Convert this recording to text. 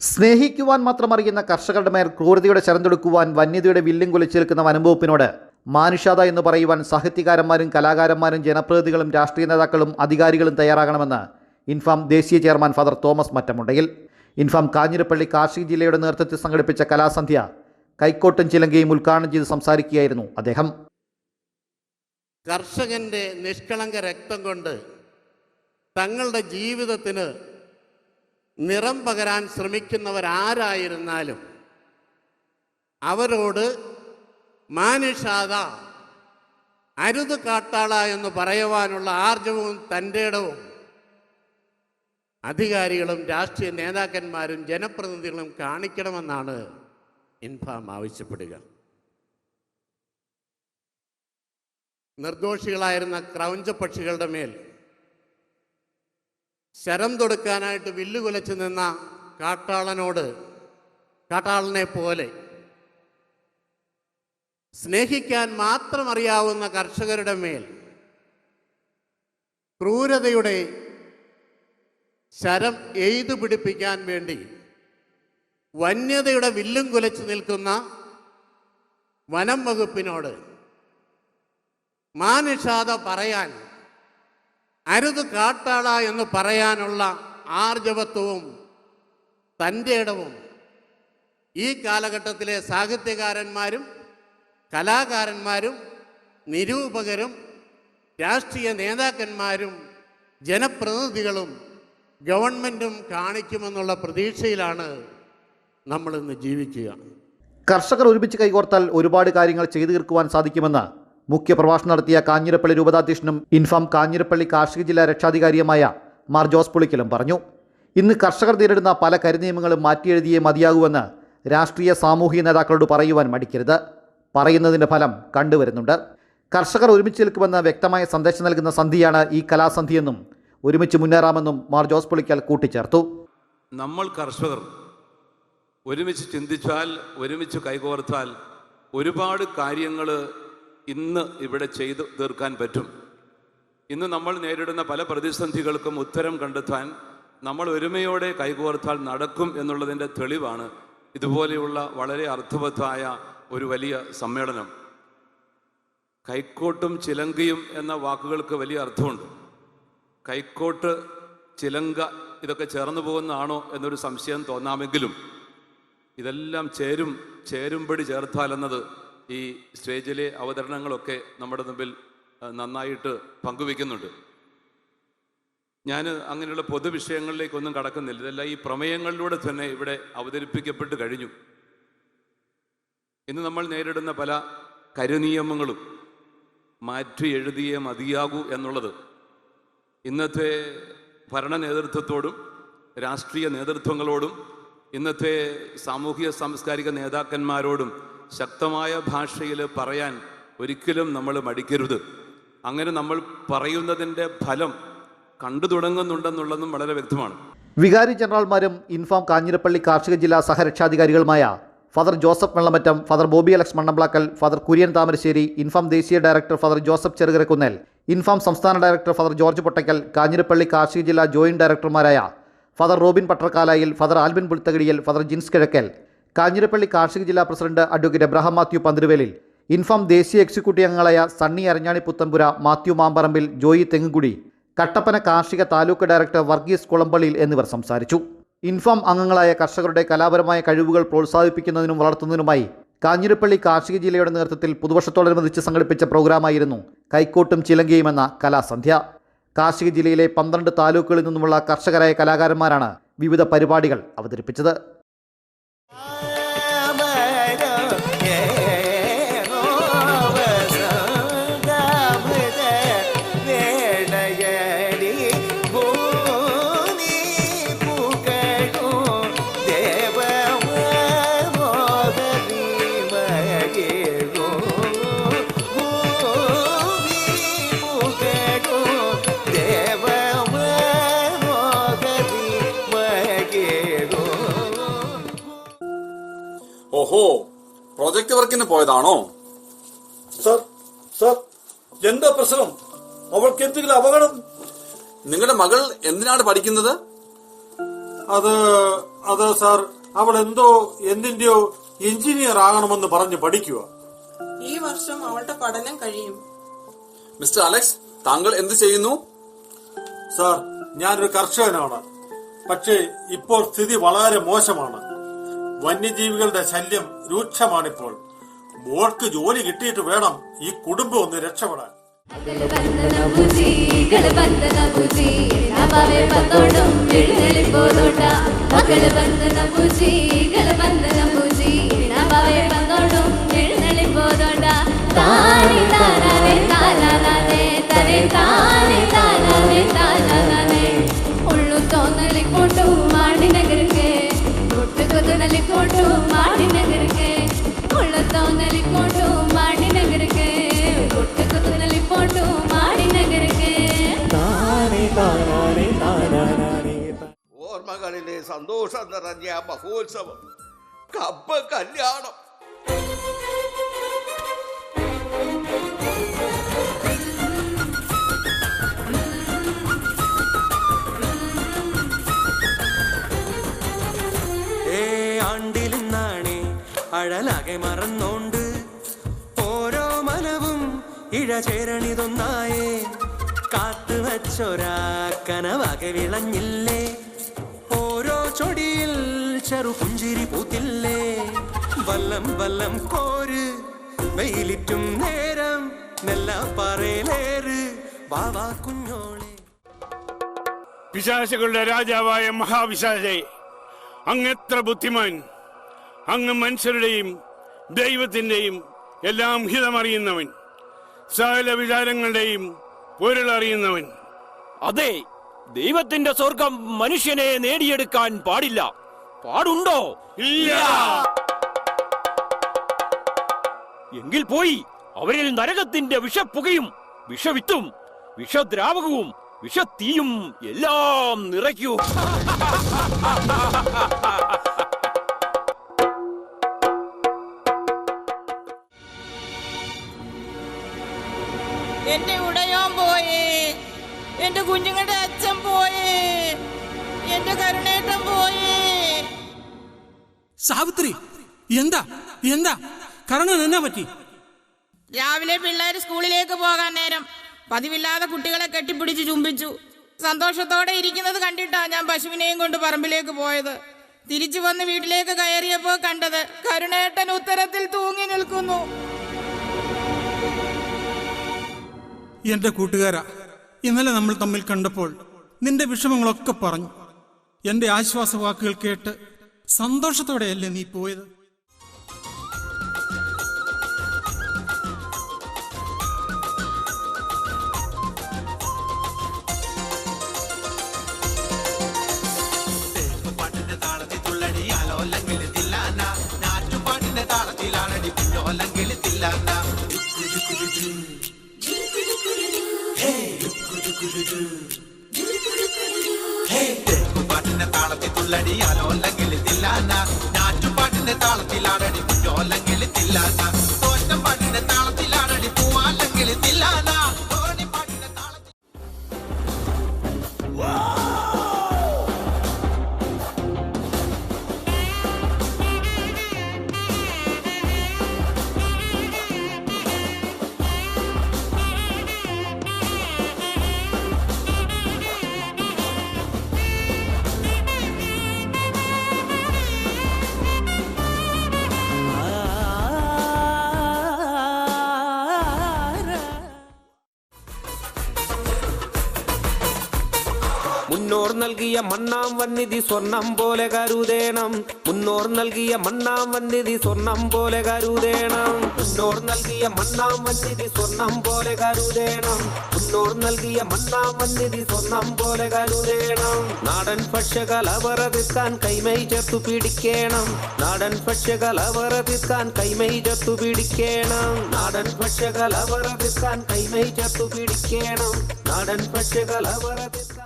സ്നേഹിക്കുവാൻ മാത്രം അറിയുന്ന കർഷകരുടെ മേൽ ക്രൂരതയുടെ ചരന്തെടുക്കുവാൻ വന്യതയുടെ വില്ലും കുലച്ചേൽക്കുന്ന വനംവകുപ്പിനോട് മാനുഷാത എന്ന് പറയുവാൻ സാഹിത്യകാരന്മാരും കലാകാരന്മാരും ജനപ്രതിനിധികളും രാഷ്ട്രീയ നേതാക്കളും അധികാരികളും തയ്യാറാകണമെന്ന് ഇൻഫാം ദേശീയ ചെയർമാൻ ഫാദർ തോമസ് മറ്റമുണ്ടെങ്കിൽ ഇൻഫാം കാഞ്ഞിരപ്പള്ളി കാർഷിക ജില്ലയുടെ നേതൃത്വത്തിൽ സംഘടിപ്പിച്ച കലാസന്ധ്യ കൈക്കോട്ടും ചിലങ്കയും ഉദ്ഘാടനം ചെയ്ത് സംസാരിക്കുകയായിരുന്നു അദ്ദേഹം. കർഷകന്റെ നിഷ്കളങ്ക രക്തം കൊണ്ട് തങ്ങളുടെ ജീവിതത്തിന് നിറം പകരാൻ ശ്രമിക്കുന്നവരാരായിരുന്നാലും അവരോട് മാനുഷാത അരുത് കാട്ടാള എന്ന് പറയുവാനുള്ള ആർജവും തന്റെ ഇടവും. അധികാരികളും രാഷ്ട്രീയ നേതാക്കന്മാരും ജനപ്രതിനിധികളും കാണിക്കണമെന്നാണ് ഇൻഫാം ആവശ്യപ്പെടുക. നിർദോഷികളായിരുന്ന ക്രൗഞ്ച പക്ഷികളുടെ മേൽ ശരം തൊടുക്കാനായിട്ട് വില്ലുകുലച്ചു നിന്ന കാട്ടാളനോട് കാട്ടാളനെ പോലെ സ്നേഹിക്കാൻ മാത്രം അറിയാവുന്ന കർഷകരുടെ മേൽ ക്രൂരതയുടെ ശരം എയ്തു പിടിപ്പിക്കാൻ വേണ്ടി വന്യതയുടെ വില്ലും കുലച്ചു നിൽക്കുന്ന വനം വകുപ്പിനോട് മാനുഷാത പറയാൻ അരുത് കാട്ടാള എന്ന് പറയാനുള്ള ആർജവത്വവും തന്റെ ഇടവും. ഈ കാലഘട്ടത്തിലെ സാഹിത്യകാരന്മാരും കലാകാരന്മാരും നിരൂപകരും രാഷ്ട്രീയ നേതാക്കന്മാരും ജനപ്രതിനിധികളും ഗവൺമെന്റും കാണിക്കുമെന്നുള്ള പ്രതീക്ഷയിലാണ് നമ്മളിന്ന് ജീവിക്കുക കർഷകർ ഒരുമിച്ച് കൈകോർത്താൽ ഒരുപാട് കാര്യങ്ങൾ ചെയ്തു തീർക്കുവാൻ സാധിക്കുമെന്ന് മുഖ്യ പ്രഭാഷണം നടത്തിയ കാഞ്ഞിരപ്പള്ളി രൂപതാധ്യക്ഷനും ഇൻഫാം കാഞ്ഞിരപ്പള്ളി കാർഷിക ജില്ലാ രക്ഷാധികാരിയുമായ മാർ ജോസ് പുളിക്കലും പറഞ്ഞു. ഇന്ന് കർഷകർ നേരിടുന്ന പല കരിനിയമങ്ങളും മാറ്റിയെഴുതിയേ മതിയാകൂവെന്ന് രാഷ്ട്രീയ സാമൂഹിക നേതാക്കളോട് പറയുവാൻ മടിക്കരുത്. പറയുന്നതിന്റെ ഫലം കണ്ടുവരുന്നുണ്ട്. കർഷകർ ഒരുമിച്ച് നിൽക്കുമെന്ന് വ്യക്തമായ സന്ദേശം നൽകുന്ന സന്ധിയാണ് ഈ കലാസന്ധിയെന്നും ഒരുമിച്ച് മുന്നേറാമെന്നും മാർ ജോസ് പുളിക്കൽ കൂട്ടിച്ചേർത്തു. നമ്മൾ കർഷകർ ഒരുമിച്ച് ചിന്തിച്ചാൽ ഒരുമിച്ച് കൈകോർത്താൽ ഒരുപാട് കാര്യങ്ങൾ ഇന്ന് ഇവിടെ ചെയ്തു തീർക്കാൻ പറ്റും. ഇന്ന് നമ്മൾ നേരിടുന്ന പല പ്രതിസന്ധികൾക്കും ഉത്തരം കണ്ടെത്താൻ നമ്മൾ ഒരുമയോടെ കൈകോർത്താൽ നടക്കും എന്നുള്ളതിന്റെ തെളിവാണ് ഇതുപോലെയുള്ള വളരെ അർത്ഥവത്തായ ഒരു വലിയ സമ്മേളനം. കൈക്കോട്ടും ചിലങ്കയും എന്ന വാക്കുകൾക്ക് വലിയ അർത്ഥമുണ്ട്. കൈക്കോട്ട് ചിലങ്ക ഇതൊക്കെ ചേർന്നു പോകുന്നതാണോ എന്നൊരു സംശയം തോന്നാമെങ്കിലും ഇതെല്ലാം ചേരും ചേരുംപടി ചേർത്താലെന്നത് ഈ സ്റ്റേജിലെ അവതരണങ്ങളൊക്കെ നമ്മുടെ മുമ്പിൽ നന്നായിട്ട് പങ്കുവെക്കുന്നുണ്ട്. ഞാൻ അങ്ങനെയുള്ള പൊതുവിഷയങ്ങളിലേക്കൊന്നും കടക്കുന്നില്ല. ഇതെല്ലാം ഈ പ്രമേയങ്ങളിലൂടെ തന്നെ ഇവിടെ അവതരിപ്പിക്കപ്പെട്ട് കഴിഞ്ഞു. ഇന്ന് നമ്മൾ നേരിടുന്ന പല കരുനിയമങ്ങളും മാറ്റി എഴുതിയേ മതിയാകൂ എന്നുള്ളത് ഇന്നത്തെ ഭരണ നേതൃത്വത്തോടും രാഷ്ട്രീയ നേതൃത്വങ്ങളോടും ഇന്നത്തെ സാമൂഹിക സാംസ്കാരിക നേതാക്കന്മാരോടും ശക്തമായ ഭാഷയിൽ പറയാൻ ഒരിക്കലും നമ്മൾ മടിക്കരുത്. അങ്ങനെ നമ്മൾ പറയുന്നതിന്റെ ഫലം കണ്ടു തുടങ്ങുന്നുണ്ടെന്നുള്ളതും വളരെ വ്യക്തമാണ്. വികാരി ജനറൽമാരും ഇൻഫാം കാഞ്ഞിരപ്പള്ളി കാർഷിക ജില്ലാ സഹരക്ഷാധികാരികളുമായ father Joseph Vellamattam father Bobby Alex Mannamplackal father Kurian Thamarassery INFAM ദേശീയ ഡയറക്ടർ ഫാദർ ജോസഫ് ചെറുകരക്കുന്നേൽ ഇൻഫാം സംസ്ഥാന ഡയറക്ടർ ഫാദർ ജോർജ് പൊട്ടയ്ക്കൽ കാഞ്ഞിരപ്പള്ളി കാർഷിക ജില്ലാ joint ഡയറക്ടർമാരായ father Robin Pattarkalayil father Albin Pulthakidiyil father Jins Kizhakkel Kanjirappally കാർഷിക ജില്ലാ പ്രസിഡന്റ് അഡ്വക്കേറ്റ് എബ്രഹാം മാത്യു പന്തിരുവേലിൽ ഇൻഫാം ദേശീയ എക്സിക്യൂട്ടീവ് അംഗങ്ങളായ സണ്ണി അരഞ്ഞാണി പുത്തമ്പുര മാത്യു മാമ്പറമ്പിൽ ജോയി തെങ്ങുകുടി കട്ടപ്പന കാർഷിക താലൂക്ക് ഡയറക്ടർ വർഗീസ് കുളമ്പള്ളിയിൽ എന്നിവർ സംസാരിച്ചു. ഇൻഫാം അംഗങ്ങളായ കർഷകരുടെ കലാപരമായ കഴിവുകൾ പ്രോത്സാഹിപ്പിക്കുന്നതിനും വളർത്തുന്നതിനുമായി കാഞ്ഞിരപ്പള്ളി കാർഷിക ജില്ലയുടെ നേതൃത്വത്തിൽ പുതുവർഷത്തോടനുബന്ധിച്ച് സംഘടിപ്പിച്ച പ്രോഗ്രാമായിരുന്നു കൈക്കോട്ടും ചിലങ്കയും എന്ന കലാസന്ധ്യ. കാർഷിക ജില്ലയിലെ പന്ത്രണ്ട് താലൂക്കുകളിൽ നിന്നുമുള്ള കർഷകരായ കലാകാരന്മാരാണ് വിവിധ പരിപാടികൾ അവതരിപ്പിച്ചത്. പോയതാണോ? സർ സർ എന്താ പ്രശ്നം? അവൾക്ക് എന്തെങ്കിലും അപകടം? നിങ്ങളുടെ മകൾ എന്തിനാണ് പഠിക്കുന്നത്? അത് അത് സാർ അവൾ എന്തോ എന്തിന്റെയോ എഞ്ചിനീയർ ആകണമെന്ന് പറഞ്ഞ് പഠിക്കുക ഈ വർഷം അവളുടെ പഠനം കഴിയും. മിസ്റ്റർ അലക്സ് താങ്കൾ എന്ത് ചെയ്യുന്നു? സാർ ഞാനൊരു കർഷകനാണ്. പക്ഷേ ഇപ്പോൾ സ്ഥിതി വളരെ മോശമാണ്. വന്യജീവികളുടെ ശല്യം രൂക്ഷമാണിപ്പോൾ. മോൾക്ക് ജോലി കിട്ടിയിട്ട് വേണം ഈ കുടുംബം ഒന്ന് രക്ഷപ്പെടാൻ താനെ താനെ താനെ താനെ താനെ താനെ താനെ സന്തോഷം നിറഞ്ഞ മഹോത്സവം. കപ്പ കല്യാണം. ആണ്ടിലിന്നാണേ അഴലാകെ മറന്നോണ്ട്. ഓരോ മനവും ഇഴചേരണിതൊന്നായേ കാത്തുവച്ചൊരാ കനവാകെ വിളഞ്ഞില്ലേ. ഓരോ ചൊടിയിൽ ചെറു പുഞ്ചിരി പൂത്തില്ലേ? വല്ലം വല്ലം കോര് വെയിലിറ്റും നേരം നല്ല പറയലേറ്. ബാവാ കുഞ്ഞോളെ. പിശാചുകളുടെ രാജാവായ മഹാപിശാചെ അങ്ങ് എത്ര ബുദ്ധിമാൻ അങ്ങ് മനുഷ്യരുടെയും ദൈവത്തിന്റെയും എല്ലാം ഹിതമറിയുന്നവൻ സകല വിചാരങ്ങളുടെയും പൊരുളറിയുന്നവൻ. അതെ ദൈവത്തിന്റെ സ്വർഗം മനുഷ്യനെ നേടിയെടുക്കാൻ പാടില്ല. പാടുണ്ടോ? ഇല്ല. എങ്കിൽ പോയി അവരിൽ നരകത്തിന്റെ വിഷപ്പുകയും വിഷവിത്തും വിഷദ്രാവകവും വിഷത്തീയും എല്ലാം നിറയ്ക്കൂ. എന്റെ ഉടയോൻ പോയി. എന്റെ കുഞ്ഞുങ്ങളുടെ അച്ഛൻ പോയി. എന്റെ കരുണേട്ടൻ പോയി. സാവിത്രി എന്താ? എന്താ? കരുണൻ എന്നാ പറ്റി? രാവിലെ പിള്ളേർ സ്കൂളിലേക്ക് പോകാൻ നേരം പതിവില്ലാതെ കുട്ടികളെ കെട്ടിപ്പിടിച്ച് ചുംബിച്ചു. സന്തോഷത്തോടെ ഇരിക്കുന്നത് കണ്ടിട്ടാ ഞാൻ പശുവിനെയും കൊണ്ട് പറമ്പിലേക്ക് പോയത്. തിരിച്ചു വന്ന് വീട്ടിലേക്ക് കയറിയപ്പോ കണ്ടത് കരുണേട്ടൻ ഉത്തരത്തിൽ തൂങ്ങി നിൽക്കുന്നു. എന്റെ കൂട്ടുകാരാ ഇന്നലെ നമ്മൾ തമ്മിൽ കണ്ടപ്പോൾ നിന്റെ വിഷമങ്ങളൊക്കെ പറഞ്ഞു. എന്റെ ആശ്വാസ വാക്കുകൾ കേട്ട് സന്തോഷത്തോടെയല്ലേ നീ പോയത്? പാട്ടിന്റെ താളത്തിൽ തുള്ളടിയാലോ അല്ലെങ്കിൽ ഞാറ്റുപാട്ടിന്റെ താളത്തിലാണടി മുന്നോർ നൽകിയ മണ്ണാം വന്നിധി സ്വർണം പോലെ കരുതേണം. മുന്നോർ നൽകിയ മണ്ണാം വന്നിധി സ്വർണം പോലെ കരുതേണം. മുന്നോർ നൽകിയ മണ്ണാം വന്നിധി സ്വർണം പോലെ കരുതേണം. മുന്നോർ നൽകിയ മണ്ണാം വന്നിധി സ്വർണം പോലെ കരുതേണം. നാടൻ ഭക്ഷ്യകലവറ തീർക്കാൻ കൈമൈ ചേർത്തു പിടിക്കണം. നാടൻ ഭക്ഷ്യകലവറ തീർക്കാൻ കൈമൈ ചേർത്തു പിടിക്കണം. നാടൻ ഭക്ഷ്യകലവറ തീർക്കാൻ കൈമൈ ചേർത്തു പിടിക്കണം. നാടൻ ഭക്ഷ്യകലവറ തീർക്കാൻ